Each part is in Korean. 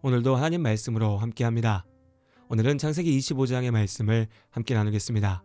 오늘도 하나님 말씀으로 함께 합니다. 오늘은 창세기 25장의 말씀을 함께 나누겠습니다.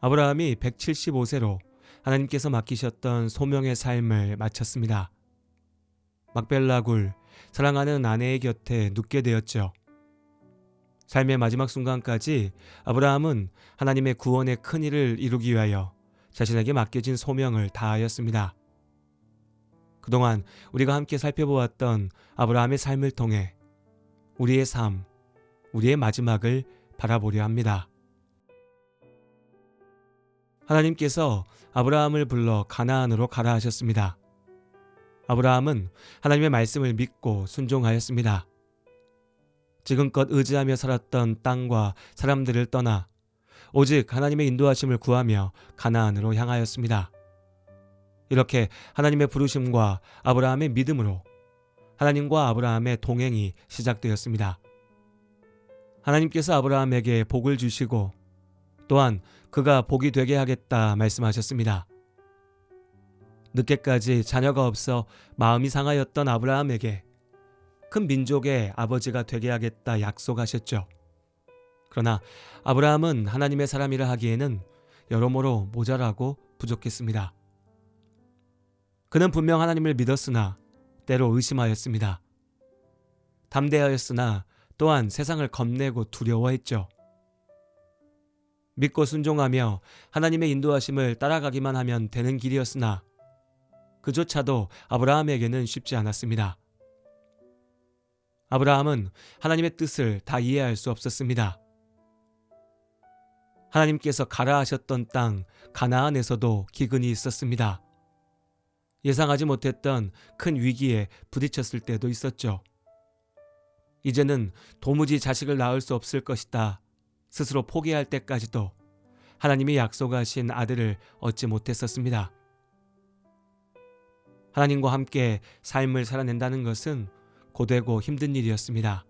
아브라함이 175세로 하나님께서 맡기셨던 소명의 삶을 마쳤습니다. 막벨라 굴, 사랑하는 아내의 곁에 눕게 되었죠. 삶의 마지막 순간까지 아브라함은 하나님의 구원의 큰 일을 이루기 위하여 자신에게 맡겨진 소명을 다하였습니다. 그동안 우리가 함께 살펴보았던 아브라함의 삶을 통해 우리의 삶, 우리의 마지막을 바라보려 합니다. 하나님께서 아브라함을 불러 가나안으로 가라 하셨습니다. 아브라함은 하나님의 말씀을 믿고 순종하였습니다. 지금껏 의지하며 살았던 땅과 사람들을 떠나 오직 하나님의 인도하심을 구하며 가나안으로 향하였습니다. 이렇게 하나님의 부르심과 아브라함의 믿음으로 하나님과 아브라함의 동행이 시작되었습니다. 하나님께서 아브라함에게 복을 주시고 또한 그가 복이 되게 하겠다 말씀하셨습니다. 늦게까지 자녀가 없어 마음이 상하였던 아브라함에게 큰 민족의 아버지가 되게 하겠다 약속하셨죠. 그러나 아브라함은 하나님의 사람이라 하기에는 여러모로 모자라고 부족했습니다. 그는 분명 하나님을 믿었으나 때로 의심하였습니다. 담대하였으나 또한 세상을 겁내고 두려워했죠. 믿고 순종하며 하나님의 인도하심을 따라가기만 하면 되는 길이었으나 그조차도 아브라함에게는 쉽지 않았습니다. 아브라함은 하나님의 뜻을 다 이해할 수 없었습니다. 하나님께서 가라 하셨던 땅 가나안에서도 기근이 있었습니다. 예상하지 못했던 큰 위기에 부딪혔을 때도 있었죠. 이제는 도무지 자식을 낳을 수 없을 것이다. 스스로 포기할 때까지도 하나님이 약속하신 아들을 얻지 못했었습니다. 하나님과 함께 삶을 살아낸다는 것은 고되고 힘든 일이었습니다.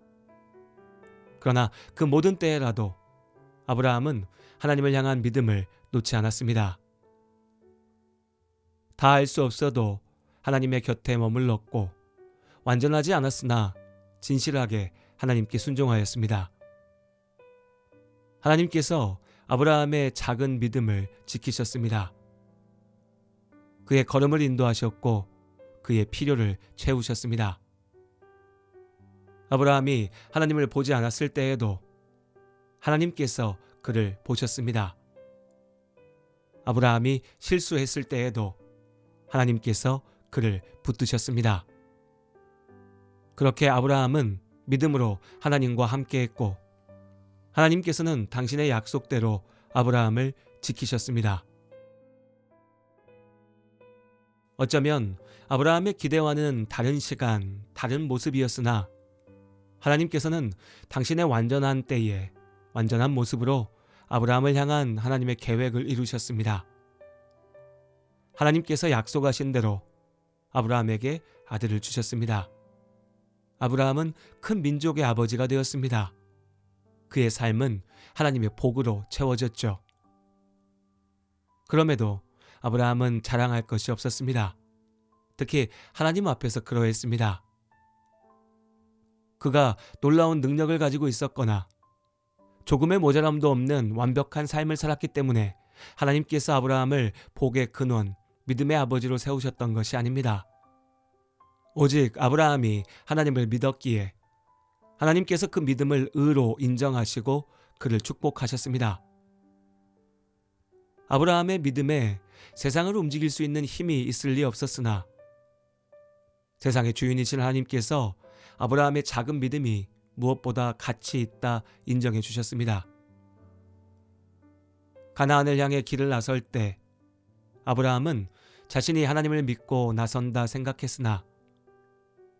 그러나 그 모든 때에라도 아브라함은 하나님을 향한 믿음을 놓지 않았습니다. 다 알 수 없어도 하나님의 곁에 머물렀고 완전하지 않았으나 진실하게 하나님께 순종하였습니다. 하나님께서 아브라함의 작은 믿음을 지키셨습니다. 그의 걸음을 인도하셨고 그의 필요를 채우셨습니다. 아브라함이 하나님을 보지 않았을 때에도 하나님께서 그를 보셨습니다. 아브라함이 실수했을 때에도 하나님께서 그를 붙드셨습니다. 그렇게 아브라함은 믿음으로 하나님과 함께했고 하나님께서는 당신의 약속대로 아브라함을 지키셨습니다. 어쩌면 아브라함의 기대와는 다른 시간, 다른 모습이었으나 하나님께서는 당신의 완전한 때에 완전한 모습으로 아브라함을 향한 하나님의 계획을 이루셨습니다. 하나님께서 약속하신 대로 아브라함에게 아들을 주셨습니다. 아브라함은 큰 민족의 아버지가 되었습니다. 그의 삶은 하나님의 복으로 채워졌죠. 그럼에도 아브라함은 자랑할 것이 없었습니다. 특히 하나님 앞에서 그러했습니다. 그가 놀라운 능력을 가지고 있었거나 조금의 모자람도 없는 완벽한 삶을 살았기 때문에 하나님께서 아브라함을 복의 근원, 믿음의 아버지로 세우셨던 것이 아닙니다. 오직 아브라함이 하나님을 믿었기에 하나님께서 그 믿음을 의로 인정하시고 그를 축복하셨습니다. 아브라함의 믿음에 세상을 움직일 수 있는 힘이 있을 리 없었으나 세상의 주인이신 하나님께서 아브라함의 작은 믿음이 무엇보다 가치 있다 인정해 주셨습니다. 가나안을 향해 길을 나설 때 아브라함은 자신이 하나님을 믿고 나선다 생각했으나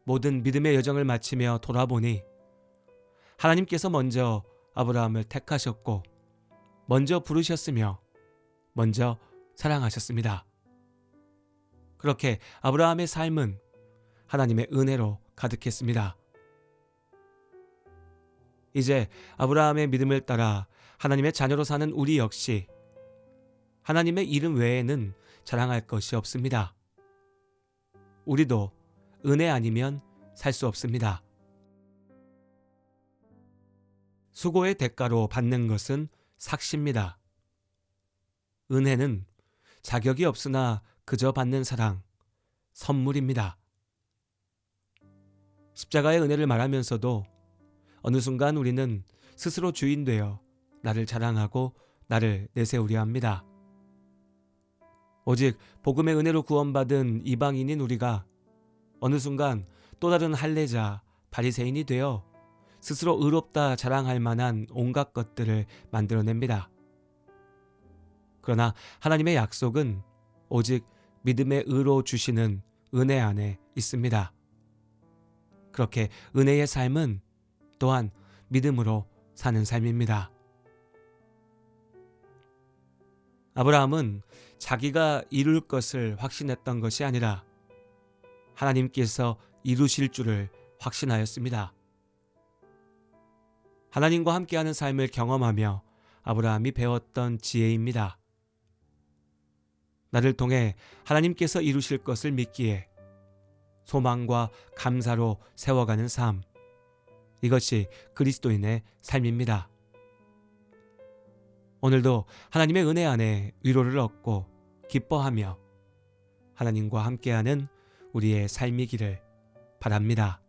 모든 믿음의 여정을 마치며 돌아보니 하나님께서 먼저 아브라함을 택하셨고 먼저 부르셨으며 먼저 사랑하셨습니다. 그렇게 아브라함의 삶은 하나님의 은혜로 가득했습니다. 이제 아브라함의 믿음을 따라 하나님의 자녀로 사는 우리 역시 하나님의 이름 외에는 자랑할 것이 없습니다. 우리도 은혜 아니면 살 수 없습니다. 수고의 대가로 받는 것은 삭시입니다. 은혜는 자격이 없으나 그저 받는 사랑, 선물입니다. 십자가의 은혜를 말하면서도 어느 순간 우리는 스스로 주인 되어 나를 자랑하고 나를 내세우려 합니다. 오직 복음의 은혜로 구원받은 이방인인 우리가 어느 순간 또 다른 할례자, 바리새인이 되어 스스로 의롭다 자랑할 만한 온갖 것들을 만들어냅니다. 그러나 하나님의 약속은 오직 믿음의 의로 주시는 은혜 안에 있습니다. 그렇게 은혜의 삶은 또한 믿음으로 사는 삶입니다. 아브라함은 자기가 이룰 것을 확신했던 것이 아니라 하나님께서 이루실 줄을 확신하였습니다. 하나님과 함께하는 삶을 경험하며 아브라함이 배웠던 지혜입니다. 나를 통해 하나님께서 이루실 것을 믿기에 소망과 감사로 세워가는 삶. 이것이 그리스도인의 삶입니다. 오늘도 하나님의 은혜 안에 위로를 얻고 기뻐하며 하나님과 함께하는 우리의 삶이기를 바랍니다.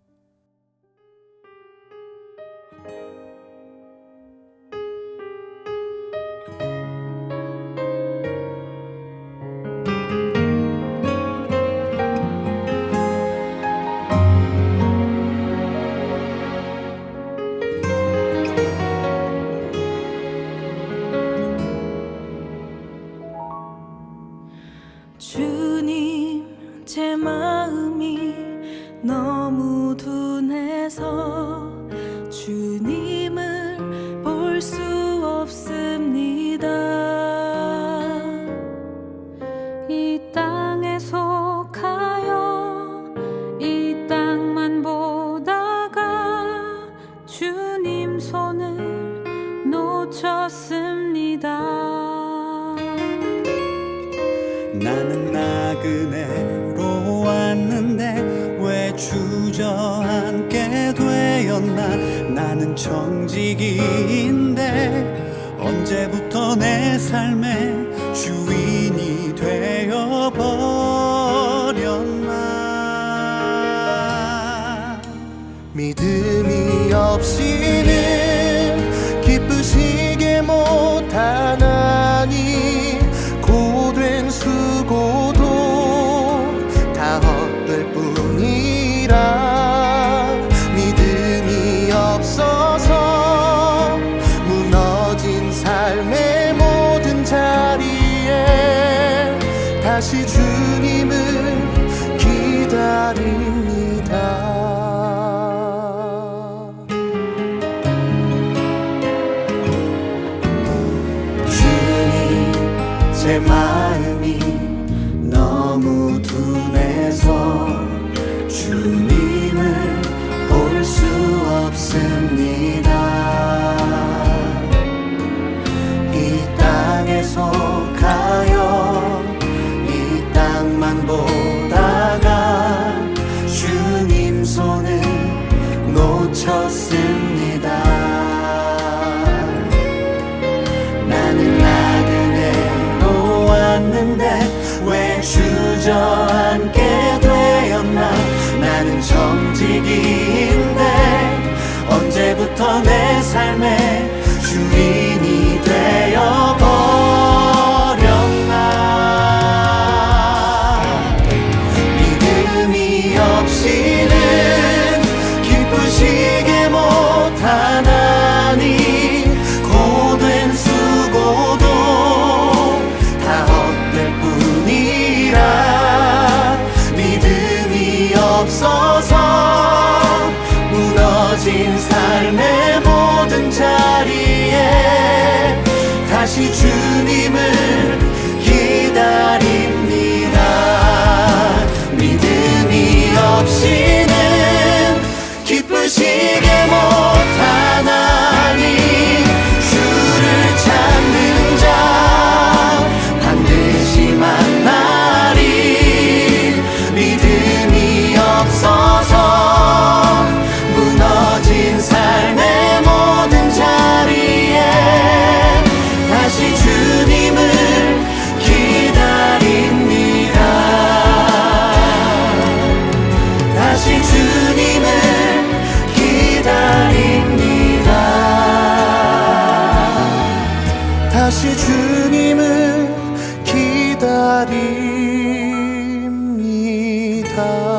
나는 나그네로 왔는데 왜 주저앉게 되었나? 나는 청지기인데 언제부터 내 삶의 주인이 되어버렸나? 믿음이 없이는 다시 주님을 기다립니다. 믿음이 없이는 기쁘시게 못하나 time.